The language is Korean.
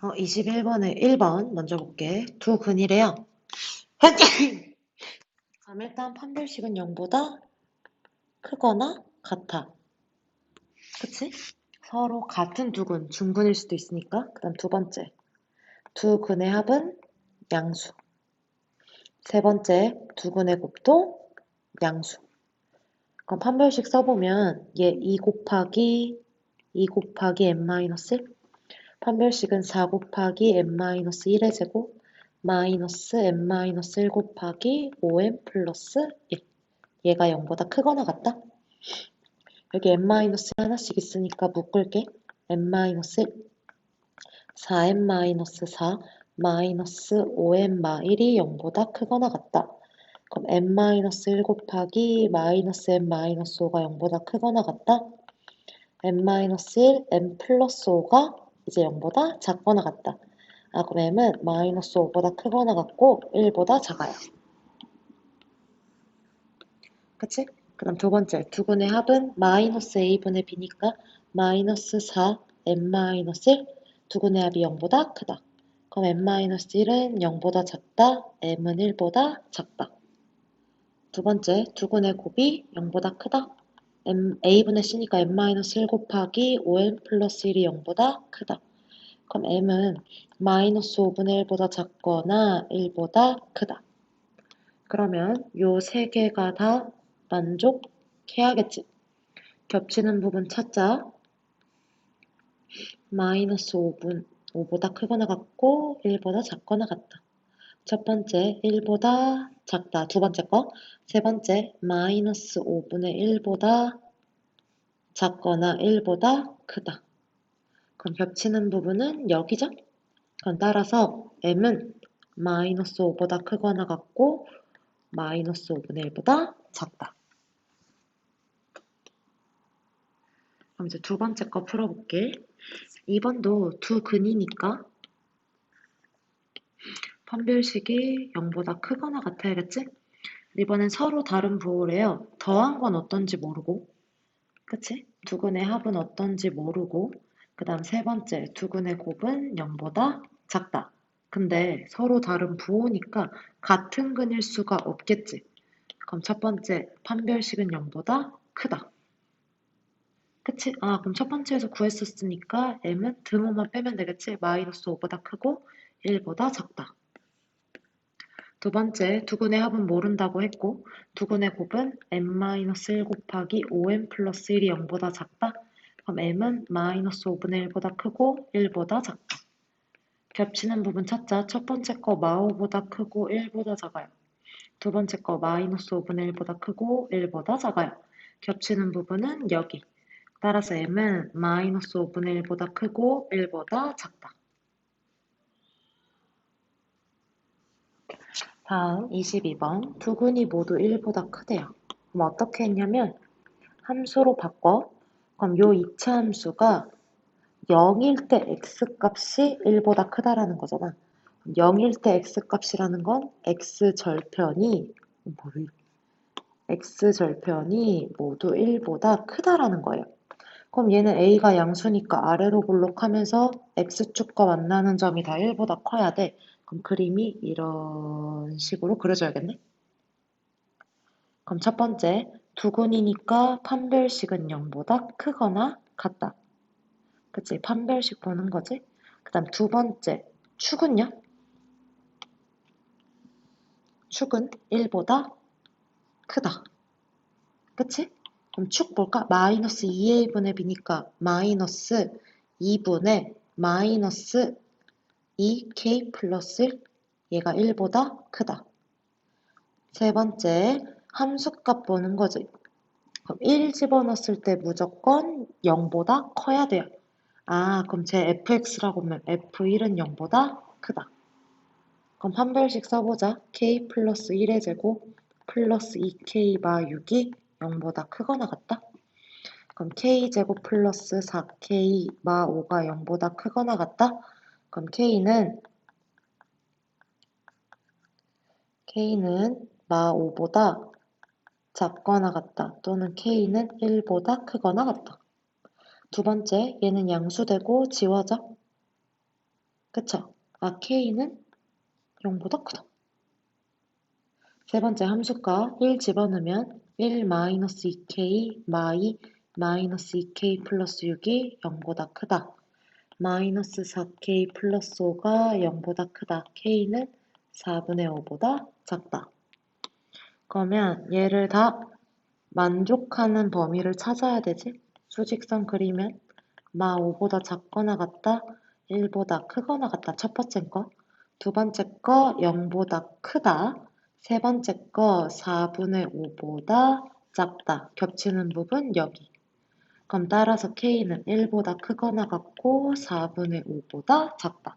어, 21번에 1번 먼저 볼게. 두 근이래요. 그럼 일단 판별식은 0보다 크거나 같아. 그치? 서로 같은 두 근, 중근일 수도 있으니까. 그 다음 두 번째. 두 근의 합은 양수. 세 번째, 두 근의 곱도 양수. 그럼 판별식 써보면 얘 2 곱하기 2 곱하기 n-1 판별식은 4 곱하기 n-1의 제곱 마이너스 n-1 곱하기 5n 플러스 1 얘가 0보다 크거나 같다? 여기 n-1 하나씩 있으니까 묶을게 n-1 4n-4 마이너스 5n-1이 0보다 크거나 같다. 그럼 n-1 곱하기 마이너스 n-5가 0보다 크거나 같다. n-1, n 플러스 5가 이제 0보다 작거나 같다. 아, 그럼 m은 마이너스 5보다 크거나 같고 1보다 작아요. 그치? 그 다음 두 번째, 두 근의 합은 마이너스 a분의 b니까 마이너스 4, n-1, 두 근의 합이 0보다 크다. 그럼 n-1은 0보다 작다, m은 1보다 작다. 두 번째, 두 근의 곱이 0보다 크다. M, a분의 c니까 n-1 곱하기 5n 플러스 1이 0보다 크다. 그럼 m은 마이너스 5분의 1보다 작거나 1보다 크다. 그러면 요 세 개가 다 만족해야겠지. 겹치는 부분 찾자. 마이너스 5분, 5보다 크거나 같고 1보다 작거나 같다. 첫 번째 1보다 작다. 두 번째 거. 세 번째 마이너스 5분의 1보다 작거나 1보다 크다. 그럼 겹치는 부분은 여기죠? 그럼 따라서 m은 마이너스 5보다 크거나 같고 마이너스 5분의 1보다 작다. 그럼 이제 두 번째 거 풀어볼게. 2번도 두 근이니까 판별식이 0보다 크거나 같아야겠지? 이번엔 서로 다른 부호래요. 더한 건 어떤지 모르고 그치? 두 근의 합은 어떤지 모르고 그 다음 세 번째 두 근의 곱은 0보다 작다. 근데 서로 다른 부호니까 같은 근일 수가 없겠지. 그럼 첫 번째 판별식은 0보다 크다. 그치? 아 그럼 첫 번째에서 구했었으니까 m은 등호만 빼면 되겠지? 마이너스 5보다 크고 1보다 작다. 두 번째, 두근의 합은 모른다고 했고 두근의 곱은 n-1 곱하기 5n 플러스 1이 0보다 작다? 그럼 m은 마이너스 5분의 1보다 크고 1보다 작다. 겹치는 부분 찾자. 첫 번째 거 마오보다 크고 1보다 작아요. 두 번째 거 마이너스 5분의 1보다 크고 1보다 작아요. 겹치는 부분은 여기. 따라서 m은 마이너스 5분의 1보다 크고 1보다 작다. 다음 22번 두 근이 모두 1보다 크대요. 그럼 어떻게 했냐면 함수로 바꿔. 그럼 요 이차 함수가 0일 때 x값이 1보다 크다라는 거잖아. 0일 때 x값이라는 건 x절편이 뭐를 x절편이 모두 1보다 크다라는 거예요. 그럼 얘는 a가 양수니까 아래로 볼록하면서 x축과 만나는 점이 다 1보다 커야 돼. 그럼 그림이 이런 식으로 그려져야겠네. 그럼 첫 번째, 두근이니까 판별식은 0보다 크거나 같다. 그치? 판별식 보는 거지? 그 다음 두 번째, 축은요? 축은 1보다 크다. 그치? 그럼 축 볼까? 마이너스 2a분의 b니까 마이너스 2분의 마이너스 2k 플러스 1 얘가 1보다 크다. 세 번째 함수값 보는 거지. 그럼 1 집어넣었을 때 무조건 0보다 커야 돼요. 아 그럼 제 fx라고 하면 f1은 0보다 크다. 그럼 판별식 써보자. k 플러스 1의 제곱 플러스 2k 바 6이 0보다 크거나 같다. 그럼 k제곱 플러스 4k 마 5가 0보다 크거나 같다. 그럼 K는 K는 마 5보다 작거나 같다. 또는 K는 1보다 크거나 같다. 두 번째, 얘는 양수되고 지워져. 그쵸? 아, K는 0보다 크다. 세 번째 함수가 1 집어넣으면 1 마이너스 2K 마이 마이너스 2K 플러스 6이 0보다 크다. 마이너스 4K 플러스 5가 0보다 크다. K는 4분의 5보다 작다. 그러면 얘를 다 만족하는 범위를 찾아야 되지? 수직선 그리면 마 5보다 작거나 같다, 1보다 크거나 같다. 첫 번째 거. 두 번째 거 0보다 크다. 세 번째 거 4분의 5보다 작다. 겹치는 부분 여기. 그럼 따라서 K는 1보다 크거나 같고 4분의 5보다 작다.